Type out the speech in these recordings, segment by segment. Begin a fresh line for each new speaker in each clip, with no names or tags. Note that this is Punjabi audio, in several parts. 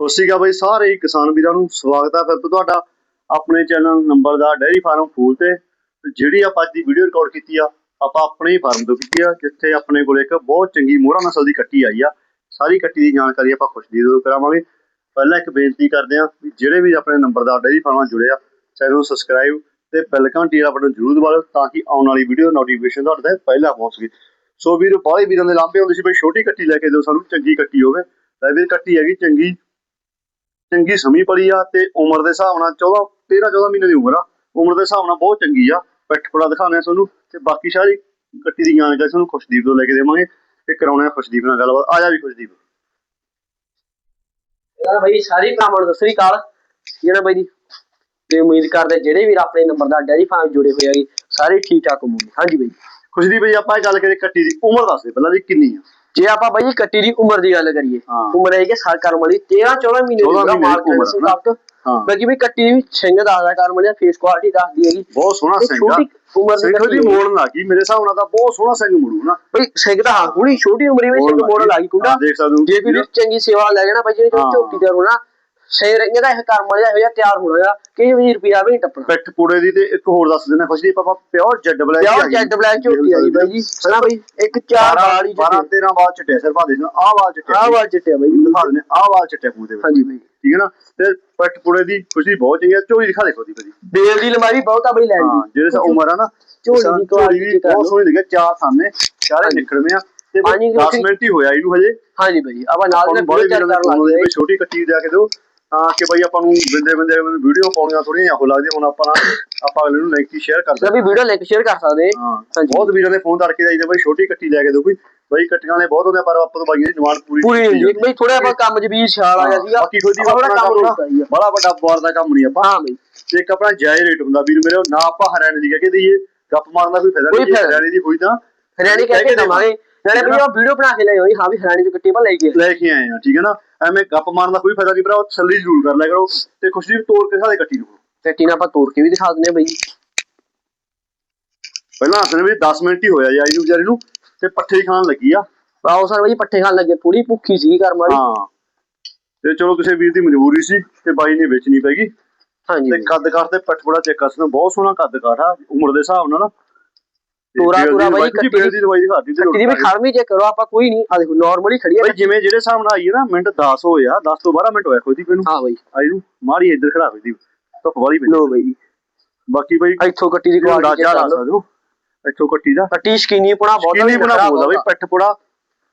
ਸਤਿ ਸ਼੍ਰੀ ਅਕਾਲ ਬਾਈ, ਸਾਰੇ ਹੀ ਕਿਸਾਨ ਵੀਰਾਂ ਨੂੰ ਸਵਾਗਤ ਹੈ ਫਿਰ ਤੋਂ ਤੁਹਾਡਾ ਆਪਣੇ ਚੈਨਲ ਨੰਬਰ ਦਾ ਡੈਰੀ ਫਾਰਮ ਫੂਲ ਤੇ। ਜਿਹੜੀ ਆਪਾਂ ਅੱਜ ਦੀ ਵੀਡੀਓ ਰਿਕਾਰਡ ਕੀਤੀ ਆ, ਆਪਾਂ ਆਪਣੇ ਹੀ ਫਾਰਮ ਤੋਂ ਕੀਤੀ ਆ, ਜਿੱਥੇ ਆਪਣੇ ਕੋਲ ਇੱਕ ਬਹੁਤ ਚੰਗੀ ਮੋਹਰਾ ਨਸਲ ਦੀ ਕੱਟੀ ਆਈ ਆ। ਸਾਰੀ ਕੱਟੀ ਦੀ ਜਾਣਕਾਰੀ ਆਪਾਂ ਖੁਸ਼ਦੀਦ ਤੋਂ ਕਰਾਵਾਂਗੇ। ਪਹਿਲਾਂ ਇੱਕ ਬੇਨਤੀ ਕਰਦੇ ਆ ਵੀ ਜਿਹੜੇ ਵੀ ਆਪਣੇ ਨੰਬਰ ਦਾ ਡੈਰੀ ਫਾਰਮ ਨਾਲ ਜੁੜੇ ਆ, ਚੈਨਲ ਨੂੰ ਸਬਸਕ੍ਰਾਈਬ ਤੇ ਬੈਲ ਘੰਟੀ ਵਾਲਾ ਬਟਨ ਜ਼ਰੂਰ ਦਬਾ ਲਓ ਤਾਂ ਕਿ ਆਉਣ ਵਾਲੀ ਵੀਡੀਓ ਨੋਟੀਫਿਕੇਸ਼ਨ ਤੁਹਾਡੇ ਤੱਕ ਪਹਿਲਾਂ ਪਹੁੰਚ ਸਕੇ। ਸੋ ਵੀਰ, ਬਾਹਲੇ ਵੀਰਾਂ ਦੇ ਲਾਂਭੇ ਹੁੰਦੇ ਸੀ ਬਈ ਛੋਟੀ ਕੱਟੀ ਲੈ ਕੇ ਦਿਓ ਸਾਨੂੰ, ਚੰਗੀ ਕੱਟੀ ਹੋਵੇ। ਤਾਂ ਵੀਰ, ਕੱਟੀ ਹੈਗੀ ਚੰਗੀ ਚੰਗੀ ਸਮੀ ਪੜੀ ਆ ਤੇ ਉਮਰ ਦੇ ਹਿਸਾਬ ਨਾਲ 14 13 14 ਮਹੀਨੇ ਦੀ ਉਮਰ ਆ। ਉਮਰ ਦੇ ਹਿਸਾਬ ਨਾਲ ਬਹੁਤ ਚੰਗੀ ਆ। ਪਿੱਠ ਪੜਾ ਦਿਖਾਉਂਦੇ ਆ ਤੁਹਾਨੂੰ ਤੇ ਬਾਕੀ ਸਾਰੀ ਕੱਟੀ ਦੀ ਜਾਣਕਾਰੀ ਤੁਹਾਨੂੰ ਖੁਸ਼ਦੀਪ ਤੋਂ ਲੈ ਕੇ ਦੇਵਾਂਗੇ ਤੇ ਕਰਾਉਣੇ ਖੁਸ਼ਦੀਪ ਨਾਲ ਗੱਲਬਾਤ। ਆ ਜਾ ਵੀ ਖੁਸ਼ਦੀਪ।
ਯਾਰ ਬਾਈ ਸਾਰੀ ਭਰਾਵਾਂ ਨੂੰ ਸਤਿ ਅਕਾਲ ਜਿਹੜਾ ਬਾਈ ਜੀ? ਤੇ ਉਮੀਦ ਕਰਦੇ ਜਿਹੜੇ ਵੀਰ ਆਪਣੇ ਨੰਬਰ ਦਾ ਡੈਰੀ ਫਾਰਮ ਜੁੜੇ ਹੋਏ ਹੈਗੇ ਸਾਰੇ ਠੀਕ ਠਾਕ ਹੋਣਗੇ। ਹਾਂਜੀ ਬਾਈ
ਖੁਸ਼ਦੀਪ ਜੀ ਆਪਾਂ ਇਹ ਗੱਲ ਕਰੀਏ ਕੱਟੀ ਦੀ। ਉਮਰ ਦੱਸ ਦੇ ਪਹਿਲਾਂ ਦੀ ਕਿੰਨੀ ਆ।
ਜੇ ਆਪਾਂ ਬਾਈ ਕੱਟੀ ਦੀ ਉਮਰ ਦੀ ਗੱਲ ਕਰੀਏ। ਉਮਰ ਹੈ ਕਿ ਸਾਲ ਕਰਮ ਵਾਲੀ 13 14 ਮਹੀਨੇ
14
ਦੀ
ਦੀ ਉਮਰ,
ਤੱਕ
ਹਾਂ।
ਬਾਕੀ ਵੀ ਕੱਟੀ ਦੀ ਸਿੰਘ ਦੱਸਦਾ ਕਰਮ ਵਾਲੀ ਫੇਸ ਕੁਆਲਿਟੀ ਦੱਸਦੀ ਹੈਗੀ।
ਬਹੁਤ ਸੋਹਣਾ
ਤੇ
ਸਿੰਘ ਆ।
ਛੋਟੀ ਉਮਰ ਦੀ ਕੱਟੀ
ਦੀ
ਹੈ।
ਮੋੜ ਲੱਗੀ ਮੇਰੇ ਹਿਸਾਬ ਨਾਲ ਤਾਂ ਬਹੁਤ ਸੋਹਣਾ ਸਿੰਘ ਮੁੜੂ ਨਾ।
ਬਈ ਸਿੰਘ ਦਾ ਹਾਂ ਹੁਣੀ ਛੋਟੀ ਉਮਰ ਵਿੱਚ ਸਿੰਘ ਮੋੜਨ ਲੱਗੀ ਕੁੰਡਾ। ਜੇ ਕੋਈ ਚੰਗੀ ਸੇਵਾ ਲੈ ਜਾਣਾ ਬਾਈ ਜਿਹੜੀ। ਝੋਟੀ ਤੇ ਹੋਣਾ ਸ਼ੇਰ ਇਹਦਾ ਇਹ ਕਰਮ ਵਾਲਾ ਇਹੋ ਜਿਹਾ ਤਿਆਰ ਹੋਣਾ ਕਿ 20 ਰੁਪਿਆ ਵੀ ਨਹੀਂ ਟੱਪਣਾ।
ਪਿੱਠ ਪੁੜੇ ਦੀ ਤੇ ਇੱਕ ਹੋਰ ਦੱਸ ਦਿੰਦੇ ਖੁਸ਼ਦੀਪ ਆਪਾਂ ਪਿਓਰ ਜੈਡ ਬਲੈਕ
ਪਿਆਰ ਜੈਡ ਬਲੈਕ ਝੋਟੀ ਆ ਬਾਈ ਜੀ ਹਨਾ ਬਾਈ ਇੱਕ ਚਾਰ ਵਾਲੀ
12 13 ਬਾਲ ਚਿੱਟੇ ਸਿਰ ਪਾ ਦੇ ਆਹ ਬਾਲ ਚਿੱਟੇ
ਆਹ ਵਾਲ ਚਿੱਟੇ ਬਾਈ
ਦਿਖਾ ਦਿੰਦੇ ਆਹ ਵਾਲ ਚਿੱਟੇ ਪੂਰੇ ਵਿੱਚ।
ਹਾਂਜੀ ਬਾਈ
ਠੀਕ ਹੈ ਨਾ? ਤੇ ਪਿੱਠ ਪੁੜੇ ਦੀ ਖੁਸ਼ੀ ਬਹੁਤ ਚੰਗੀ ਆ। ਝੋਲੀ ਦਿਖਾ ਦੇਖੋ ਦੀ ਭਾਜੀ।
ਬੇਲ ਦੀ ਲੰਬਾਈ ਬਹੁਤ ਆ ਬਾਈ ਲੈਣ
ਹਾਂ
ਦੀ
ਜਿਹੜੇ ਸਾ ਉਮਰ ਆ ਨਾ
ਝੋਲੀ ਦੀ
ਵੀ
ਕਰ
ਬਹੁਤ। ਸੋਹਣੀ ਲੱਗੇ ਚਾਰ ਸਾਹਮਣੇ ਚਾਰੇ। ਨਿਕਲਵੇਂ ਆ। ਤੇ
ਹਾਂਜੀ,
10
ਕਿਉਂਕਿ-
ਮਿੰਟ ਹੀ ਹੋਇਆ ਇਹਨੂੰ ਹਜੇ।
ਹਾਂਜੀ ਬਾਈ ਆਪਾਂ ਨਾਲ ਦੇ
ਨੂੰ ਦੇ
ਕਰਨ
ਫੋਨ
ਲੱਗ
ਦੇ ਛੋਟੀ ਕੱਟੀ ਜਾ ਕੇ ਦਿਓ। ਤਾਂ ਕਿ ਬਾਈ ਆਪਾਂ ਨੂੰ ਬਿੰਦੇ ਬਿੰਦੇ ਵੀਡੀਓ ਪਾਉਣੀਆਂ ਥੋੜੀਆਂ ਹੋ ਲੱਗਦੀਆਂ ਹੁਣ ਆਪਾਂ ਨਾ ਆਪਾਂ ਅਗਲੇ ਨੂੰ ਲਿੰਕ ਹੀ ਸ਼ੇਅਰ ਕਰ
ਤੇ ਵੀ ਵੀਡੀਓ ਲਿੰਕ ਸ਼ੇਅਰ ਕਰ ਸਕਦੇ।
ਹਾਂ। ਬਹੁਤ ਵੀਰਾਂ ਦੇ ਫੋਨ ਤੜਕੇ ਜਾਈਦੇ ਬਾਈ ਛੋਟੀ ਕੱਟੀ ਲੈ ਕੇ ਦਿਓ ਕੋਈ। ਬਾਈ ਕੱਟੀਆਂ ਵਾਲੇ ਬਹੁਤ ਹੁੰਦੇ ਪਰ ਆਪਾਂ ਤੋਂ ਬਾਈਆਂ ਦੀ ਡਿਮਾਂਡ ਪੂਰੀ
ਪੂਰੀ
ਕੀਤੀ
ਹੁੰਦੀ। ਹੈ ਬਈ ਥੋੜਾ ਆਪਾਂ ਕੰਮ ਚ ਵੀ ਛਾਲ ਆ ਗਿਆ ਸੀਗਾ
ਬਾਕੀ ਕੋਈ ਦੀ
ਆਪਾਂ
ਆਪਣਾ
ਕੰਮ ਹੀ।
ਬੜਾ ਵੱਡਾ ਬਾਰ ਦਾ ਕੰਮ ਨਹੀਂ ਆਪਾਂ।
ਹਾਂ ਬਈ।
ਤੇ ਇੱਕ ਆਪਣਾ ਜਾਇਜ਼ ਰੇਟ ਹੁੰਦਾ ਵੀਰ ਮੇਰੇ ਨਾ ਆਪਾਂ ਹਰਿਆਣੇ ਦੀ ਕਹਿ ਦਈਏ ਗੱਪ ਮਾਰਨ ਦਾ ਕੋਈ ਫਾਇਦਾ ਨਹੀਂ ਹਰਿਆਣੇ ਦੀ ਹੋਈ ਤਾਂ।
ਹਰਿਆਣੀ ਕਹਿ ਕੇ ਦਵਾਂਗੇ। ਨਾਲੇ ਉਹ ਵੀਡੀਓ ਬਣਾ ਕੇ ਲੈ ਹੋਈ ਹਾਂ ਵੀ ਹਰਿਆਣੇ ਚ ਕੱਟੀ ਪਾ ਲੈ ਕੇ
ਲੈ ਕੇ ਆਏ ਆ ਠੀਕ ਹੈ ਨਾ? ਐਵੇਂ ਗੱਪ ਮਾਰਨ ਦਾ ਕੋਈ ਫਾਇਦਾ ਨਹੀਂ ਭਰਾ ਥੱਲੀ ਜ਼ਰੂਰ ਕਰ ਲਿਆ ਕਰੋ ਤੇ ਖੁਸ਼ੀ ਤੋੜ ਕੇ ਸਾਡੇ ਕੱਟੀ ਨੂੰ।
ਕੱਟੀ ਨਾਲ ਆਪਾਂ ਤੋੜ ਕੇ ਵੀ ਦਿਖਾ ਦਿੰਦੇ ਆ ਬਈ।
ਪਹਿਲਾਂ ਹੱਸਣ ਵੀ 10 ਮਿੰਟ ਹੀ ਹੋਇਆ ਯਾਰ ਇਹਨੂੰ ਵਿਚਾਰੀ ਨੂੰ ਤੇ ਪੱਠੇ ਹੀ ਖਾਣ ਲੱਗੀ ਆ।
ਆਓ ਸਰ ਬਈ ਪੱਠੇ ਖਾਣ ਲੱਗੇ ਥੋੜੀ ਭੁੱਖੀ ਸੀ ਕਰਮ ਵਾਲੀ।
ਹਾਂ। ਤੇ ਚਲੋ ਕਿਸੇ ਵੀਰ ਦੀ ਮਜਬੂਰੀ ਸੀ ਤੇ ਬਾਈ ਨੇ ਵੇਚਣੀ ਪੈਗੀ
ਹਾਂਜੀ
ਤੇ
ਬਈ।
ਕੱਦ ਕਾਠ ਤੇ ਪੱਠ ਬੜਾ ਚੈੱਕ ਕਰ ਸਕਦੇ ਹੋ, ਬਹੁਤ ਸੋਹਣਾ ਕੱਦ ਕਾਠ ਆ ਉਮਰ ਦੇ ਹਿਸਾਬ ਨਾਲ। ਨਾ ਤੇ
ਤੋਰਾ- ਤੋਰਾ ਬਾਈ ਕੱਟੀ-
ਦੀ ਦਵਾਈ ਦਿਖਾਤੀ ਤੇ
ਕੱਟੀ ਦੀ ਵੀ ਖੜਵੀਂ ਚੈੱਕ ਕਰੋ ਆਪਾਂ ਕੋਈ ਨਹੀਂ ਆ ਦੇਖੋ ਨਾਰਮਲੀ ਖੜੀ ਹੈ
ਜਿਵੇਂ ਜਿਹੜੇ ਹਿਸਾਬ ਨਾਲ ਆਈ ਹੈ ਨਾ ਮਿੰਟ 10 ਹੋਏ ਆ 10 ਤੋਂ 12 ਮਿੰਟ ਹੋਇਆ ਖੋਦੀ ਪਈ ਨੂੰ
ਹਾਂ ਬਈ।
ਆਈ ਨੂੰ ਮਾਰੀ ਇੱਧਰ ਖੜਾ ਹੋਈ ਦੀ ਧੁੱਪ ਵਾਲੀ ਪਈ
ਲੋ ਬਈ
ਬਾਕੀ ਬਾਈ
ਇੱਥੋਂ ਕੱਟੀ ਦੀ ਕੁਆਲਿਟੀ ਚੈੱਕ ਕਰ ਲਓ
ਇੱਥੋਂ ਕੱਟੀ ਦਾ।
ਕੱਟੀ ਸ਼ਕੀਨੀ ਪੁਣਾ ਬਹੁਤ
ਕਿੰਨੀ ਬਣਾ
ਨਖਰਾ
ਬੋਲਦਾ ਬਈ। ਪਿੱਠ ਪੁੜਾ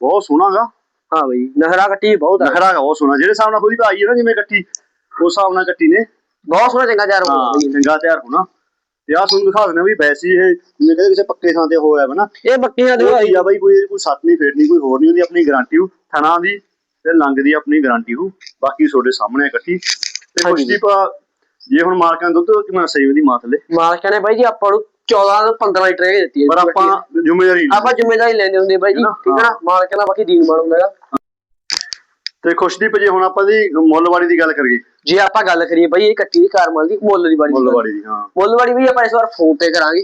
ਬਹੁਤ ਸੋਹਣਾਗਾ
ਹਾਂ ਬਈ ਨਖਰਾ ਕੱਟੀ ਬਹੁਤ ਆ।
ਨਖਰਾ ਬਹੁਤ ਸੋਹਣਾ। ਜਿਹੜੇ ਹਿਸਾਬ ਨਾਲ ਖੋਦੀ ਆਈ ਹੈ ਨਾ ਜਿਵੇਂ ਕੱਟੀ ਉਸ ਹਿਸਾਬ ਨਾਲ ਕੱਟੀ ਨੇ।
ਬਹੁਤ ਸੋਹਣਾ ਚੰਗਾ ਤਿਆਰ ਹੋਣਾ
ਚੰਗਾ ਤਿਆਰ ਹੋਣਾ। ਤੇ ਆ ਤੁਹਾਨੂੰ ਦਿਖਾ ਦਿੰਦੇ ਵੀ ਵੈਸੀ ਇਹ ਜਿਵੇਂ ਕਹਿੰਦੇ ਕਿਸੇ ਪੱਕੇ ਥਾਂ ਤੇ ਹੋਇਆ ਵਾ ਨਾ।
ਇਹ ਬੱਕੀਆਂ ਦੇ
ਚੀਜ਼ ਆ ਬਾਈ ਕੋਈ ਕੋਈ ਸੱਟ ਨਹੀਂ ਫੇੜਨੀ ਕੋਈ ਹੋਰ ਨਹੀਂ ਉਹਦੀ ਆਪਣੀ ਗਾਰੰਟੀ ਹੋ ਥਣਾ ਦੀ ਤੇ ਲੰਗ ਦੀ ਆਪਣੀ ਗਾਰੰਟੀ ਹੋ ਬਾਕੀ ਤੁਹਾਡੇ ਸਾਹਮਣੇ ਆ ਕੱਟੀ ਤੇ
ਹਾਂਜੀ।
ਕੁਸ਼ਤੀ ਪਾ ਜੇ ਹੁਣ ਮਾਲਕਾਂ ਨੇ ਦੁੱਧ ਕਿੰਨਾ ਸਹੀ ਉਹਦੀ ਮਾਤ ਲੈ
ਮਾਲਕਾਂ ਨੇ ਬਾਈ ਜੀ ਆਪਾਂ ਨੂੰ 14 ਤੋਂ 15 ਲੀਟਰ ਇਹ ਦਿੱਤੀ ਹੈ
ਪਰ
ਜੀ
ਆਪਾਂ। ਜ਼ਿੰਮੇਵਾਰੀ ਨਹੀਂ।
ਆਪਾਂ ਜ਼ਿੰਮੇਵਾਰੀ ਲੈਂਦੇ ਹੁੰਦੇ ਬਾਈ ਜੀ? ਠੀਕ ਹੈ ਨਾ? ਮਾਲਕਾਂ ਨਾਲ ਬਾਕੀ ਦੀਨ ਹੁੰਦਾ ਹੈਗਾ
ਤੇ ਖੁਸ਼ਦੀਪ ਜੇ ਹੁਣ ਆਪਾਂ ਦੀ ਮੁੱਲਵਾੜੀ ਦੀ ਗੱਲ ਕਰੀਏ।
ਜੇ ਆਪਾਂ ਗੱਲ ਕਰੀਏ ਬਾਈ ਇਹ ਕੱਟੀ ਦੀ ਕਾਰਮਲ ਦੀ ਮੁੱਲ ਦੀ ਬਾੜੀ।
ਮੁੱਲਵਾੜੀ ਦੀ ਹਾਂ।
ਮੁੱਲਵਾੜੀ ਵੀ ਆਪਾਂ ਇਸ ਵਾਰ ਫੋਨ ਤੇ ਕਰਾਂਗੇ।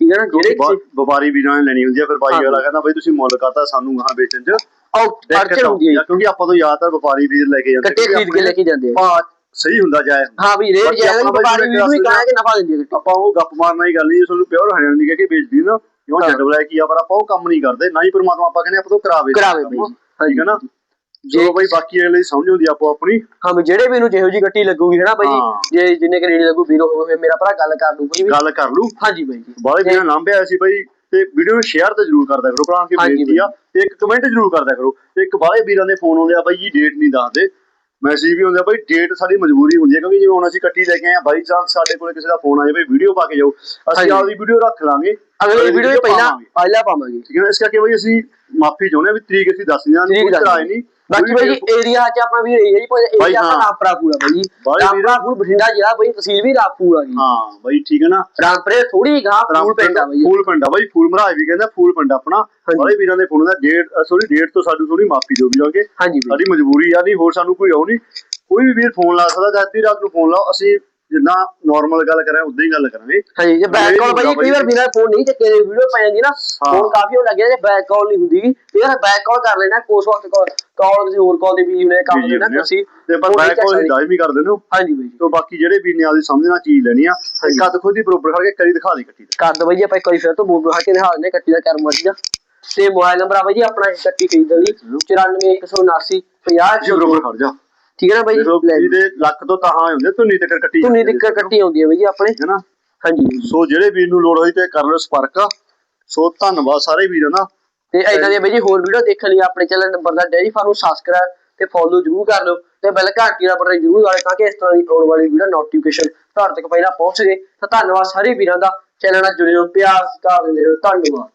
ਠੀਕ ਹੈ ਨਾ? ਜਿਹੜੇ
ਵਪਾਰੀ ਵੀਰਾਂ ਨੇ ਲੈਣੀ ਹੁੰਦੀ ਆ ਫਿਰ ਬਾਈ
ਹਾਂ।
ਵਾਲਾ ਕਹਿੰਦਾ ਬਈ ਤੁਸੀਂ ਮੁੱਲ ਕਾਤਾ ਸਾਨੂੰ ਗਾਹਾਂ ਵੇਚਣ ਚ।
ਆਊਟ ਅੜਚਣ ਹੁੰਦੀ ਹੈ
ਕਿਉਂਕਿ ਆਪਾਂ ਤੋਂ ਜ਼ਿਆਦਾਤਰ ਵਪਾਰੀ ਵੀਰ ਲੈ ਕੇ ਜਾਂਦੇ
ਕੱਟੇ ਖਰੀਦ ਕੇ ਲੈ ਕੇ ਜਾਂਦੇ ਆ
ਸਹੀ ਹੁੰਦਾ ਜਾਏ
ਹਾਂ ਵੀ ਰੇਟ
ਬਾਕੀ
ਜਾਏਗਾ ਜੀ
ਆਪਾਂ
ਵਪਾਰੀ ਵੀ ਵੀ ਕਹਾਂਗੇ ਨਫਾ ਦਿੰਦੀ ਹੈ
ਆਪਾਂ ਉਹ ਗੱਪ ਮਾਰਨਾ ਹੀ ਗੱਲ ਨਹੀਂ ਤੁਹਾਨੂੰ ਪਿਓਰ ਹਰਿਆਣਾ ਦੀ ਕਹਿ ਕੇ ਵੇਚਦੀ ਨਾ। ਕਿਉਂ
ਹਾਂ।
ਛੱਡ ਬਲਾ ਕੀ ਆ ਪਰ ਆਪਾਂ ਉਹ ਕੰਮ ਨਹੀਂ ਕਰਦੇ ਨਾ ਹੀ ਪਰਮਾਤਮਾ ਆਪਾਂ ਕਹਿੰਦੇ ਆਪਾਂ ਤੋਂ ਕਰਾਵੇ
ਕਰਾਵੇ
ਠੀਕ ਹੈ ਨਾ?
ਜੇ
ਬਈ ਬਾਕੀ ਅਗਲੇ ਦੀ ਸਮਝ ਹੁੰਦੀ ਆ ਆਪੋ ਆਪਣੀ।
ਹਾਂ ਵੀ ਜਿਹੜੇ ਵੀ ਨੂੰ ਜਿਹੋ ਜੀ ਗੱਟੀ ਲੱਗੂਗੀ ਹੈ ਨਾ ਬਾਈ?
ਹਾਂ।
ਜੀ ਜਿੰਨੇ ਕਿ ਲੱਗੂ ਵੀਰੋ ਹੋਵੇ ਮੇਰਾ ਭਰਾ ਗੱਲ ਕਰ ਲੂ ਕੋਈ ਵੀ
ਗੱਲ ਕਰ ਲੂ
ਹਾਂਜੀ ਬਾਈ ਜੀ।
ਬਾਲੇ ਵੀਰਾਂ ਲਾਂਭੇ ਆਇਆ ਸੀ ਬਈ ਤੇ ਵੀਡੀਓ ਨੂੰ ਸ਼ੇਅਰ ਤੇ ਜਰੂਰ ਕਰਦਾ ਕਰੋ ਭਰਾ ਕੇ
ਹਾਂਜੀ
ਬੇਨਤੀ ਆ। ਤੇ ਇੱਕ ਕਮੈਂਟ ਜਰੂਰ ਕਰਦਾ ਕਰੋ। ਤੇ ਇੱਕ ਬਾਲੇ ਵੀਰਾਂ ਦੇ ਫੋਨ ਆਉਂਦੇ ਆ ਬਾਈ ਜੀ ਡੇਟ ਨਹੀਂ ਦੱਸਦੇ। ਮੈਸੇਜ ਵੀ ਹੁੰਦੇ ਆ ਬਾਈ ਡੇਟ ਸਾਡੀ ਮਜਬੂਰੀ ਹੁੰਦੀ ਹੈ ਕਿਉਂਕਿ ਜਿਵੇਂ ਹੁਣ ਅਸੀਂ ਕੱਟੀ ਲੈ ਕੇ ਆਏ ਆ ਬਾਈ ਚਾਂਸ ਸਾਡੇ ਕੋਲ ਕਿਸੇ ਦਾ ਫੋਨ ਆ ਜਾਵੇ ਵੀਡੀਓ ਪਾ ਕੇ ਜਾਓ। ਅਸੀਂ
ਹਾਂਜੀ।
ਆਪਦੀ ਵੀਡੀਓ ਰੱਖ ਲਾਂਗੇ।
ਅਗਲੀ ਵੀਡੀਓ ਪਹਿਲਾਂ
ਪਾਵਾਂਗੇ।
ਪਹਿਲਾਂ ਪਾਵਾਂਗੇ।
ਠੀਕ ਹੈ ਨਾ? ਇਸ ਕਰਕੇ ਬਈ ਅਸੀਂ ਮਾਫੀ ਚਾਹੁੰਦੇ ਆ ਵੀ ਤਰੀਕ ਅਸੀਂ ਦੱਸ ਦਿਆਂ
ਤਰੀਕ
ਕੋਈ
ਦੱਸ ਦਿਆਂ।
ਨਹੀਂ।
ਬਾਕੀ ਬਾਈ ਜੀ ਏਰੀਆ ਚ ਆਪਣਾ ਵੀ ਏਰੀਆ ਜੀ ਕੋਈ
ਬਾਈ
ਏਰੀਆ ਆਪਣਾ
ਹਾਂ।
ਰਾਮਪੁਰਾ ਪੂਰਾ ਬਾਈ ਜੀ।
ਬਾਈ ਵੀਰ-
ਰਾਮਪੁਰਾ ਪੂਰ ਬਠਿੰਡਾ ਜ਼ਿਲ੍ਹਾ ਬਾਈ ਤਹਿਸੀਲ ਵੀ ਰਾਮਪੁਰ ਆ ਗਈ
ਹਾਂ ਬਾਈ ਠੀਕ ਹੈ ਨਾ।
ਰਾਮਪੁਰੇ ਥੋੜੀ ਗਾਂ ਪੂਰ ਪਿੰਡ ਬਾਈ
ਫੂਲ ਪਿੰਡ ਬਾਈ ਫੂਲ ਮਹਾਰਾਜ ਵੀ ਕਹਿੰਦਾ ਫੂਲ ਪਿੰਡ ਆਪਣਾ। ਬਾਲੇ ਵੀਰਾਂ ਦੇ ਫੋਨ ਦਾ ਡੇਟ ਸੋਰੀ ਡੇਟ ਤੋਂ ਸਾਨੂੰ ਥੋੜੀ ਮਾਫੀ ਦਿਓ ਵੀ ਲਾਂਗੇ
ਹਾਂਜੀ ਬਾਈ।
ਸਾਡੀ ਮਜਬੂਰੀ ਆ ਨਹੀਂ ਹੋਰ ਸਾਨੂੰ ਕੋਈ ਆਉ ਨਹੀਂ। ਕੋਈ ਵੀ ਵੀਰ ਫੋਨ ਲਾ ਸਕਦਾ ਜਾਂ ਅੱਧੀ ਰਾਤ ਨੂੰ ਫੋਨ ਲਾਓ। ਅਸੀਂ ਜਿੰਨਾ ਨਾਰਮਲ ਗੱਲ ਕਰਾਂ ਉਦਾਂ ਹੀ ਗੱਲ ਕਰਾਂਗੇ
ਹਾਂਜੀ ਜੇ ਬੈਕ ਕਾਲ ਬਾਈ ਕਈ ਵਾਰ। ਬਿਨਾਂ ਫੋਨ ਨਹੀਂ ਚੱਕੇ ਦੇ ਵੀਡੀਓ ਪੈ ਜਾਂਦੀ ਨਾ
ਹਾਂ।
ਫੋਨ ਕਾਫੀ ਹੋ ਲੱਗਿਆ ਜੇ ਬੈਕ ਕਾਲ ਨਹੀਂ ਹੁੰਦੀ ਇਹ ਬੈਕ ਕਾਲ ਕਰ ਲੈਣਾ ਉਸ ਵਕਤ ਕਾਲ ਕਿਸੇ ਹੋਰ ਕਾਲ ਦੇ ਵੀ ਨੇ ਕੰਮ ਦੇਣਾ ਤੁਸੀਂ
ਤੇ ਪਰ ਬੈਕ ਕੋਲ
ਸਕਦੇ।
ਦਾਇਮੀ ਕਰ ਦਿੰਦੇ ਹੋ
ਹਾਂਜੀ ਬਾਈ ਜੀ
ਤੇ ਬਾਕੀ ਜਿਹੜੇ ਵੀ ਨੇ ਆਪਦੀ ਸਮਝ ਨਾਲ ਚੀਜ਼ ਲੈਣੀ ਆ ਤੇ
ਹਾਂਜੀ।
ਕੱਦ ਖੁਦ ਹੀ ਬਰੋਬਰ ਖੜ ਕੇ ਕਰੀ ਦਿਖਾ ਦੇ ਕੱਟੀ
ਕਰ ਦੋ ਬਾਈ ਆਪਾਂ ਇੱਕ ਵਾਰੀ ਫਿਰ ਤੋਂ ਬੋਲ ਬਹਾ ਕੇ ਦਿਖਾ ਦਿੰਦੇ ਕੱਟੀ ਦਾ ਕਰਮ ਵਧੀਆ ਤੇ ਮੋਬਾਈਲ ਨੰਬਰ ਆ ਬਾਈ ਜੀ ਆਪਣਾ ਇਹ ਕੱਟੀ ਖਰੀਦਣ ਲਈ 94179
ਜੀ ਬਰੋਬਰ ਖੜ ਜਾ
ਠੀਕ ਹੈ ਨਾ ਬਾਈ।
ਇਹਦੇ ਲੱਕ ਤੋਂ ਤਾਹਾਂ ਹੁੰਦੇ ਧੁੰਨੀ ਤੱਕ ਕੱਟੀ
ਧੁੰਨੀ ਦਿੱਕਤ ਕੱਟੀ ਆਉਂਦੀ ਹੈ ਬਾਈ ਆਪਣੇ।
ਹੈ ਨਾ?
ਹਾਂਜੀ।
ਸੋ ਜਿਹੜੇ ਵੀਰ ਨੂੰ ਲੋੜ ਹੋਈ ਤੇ ਕਰ ਲਓ ਸੰਪਰਕ ਸੋ ਧੰਨਵਾਦ ਸਾਰੇ ਵੀਰਾਂ ਦਾ
ਤੇ ਇਦਾਂ ਦੀਆਂ ਬਾਈ ਜੀ ਹੋਰ ਵੀਡੀਓ ਦੇਖਣ ਲਈ ਆਪਣੇ ਚੈਨਲ ਨੰਬਰ ਦਾ ਡੈਰੀ ਫਾਰਮ ਸਬਸਕ੍ਰਾਈਬ ਤੇ ਫੋਲੋ ਜ਼ਰੂਰ ਕਰ ਲਓ ਤੇ ਬੈਲ ਘੰਟੀ ਦਾ ਬਟਨ ਜ਼ਰੂਰ ਵਾਲੇ ਤਾਂ ਕਿ ਇਸ ਤਰ੍ਹਾਂ ਦੀ ਆਉਣ ਵਾਲੀ ਵੀਡੀਓ ਨੋਟੀਫਿਕੇਸ਼ਨ ਤੁਹਾਡੇ ਤੱਕ ਪਹਿਲਾਂ ਪਹੁੰਚ ਸਕੇ। ਤਾਂ ਧੰਨਵਾਦ ਸਾਰੇ ਵੀਰਾਂ ਦਾ। ਚੈਨਲ ਨਾਲ ਜੁੜੇ ਰਹੋ। ਪਿਆਰ ਸਤਿਕਾਰ ਦਿੰਦੇ ਰਹੋ। ਧੰਨਵਾਦ।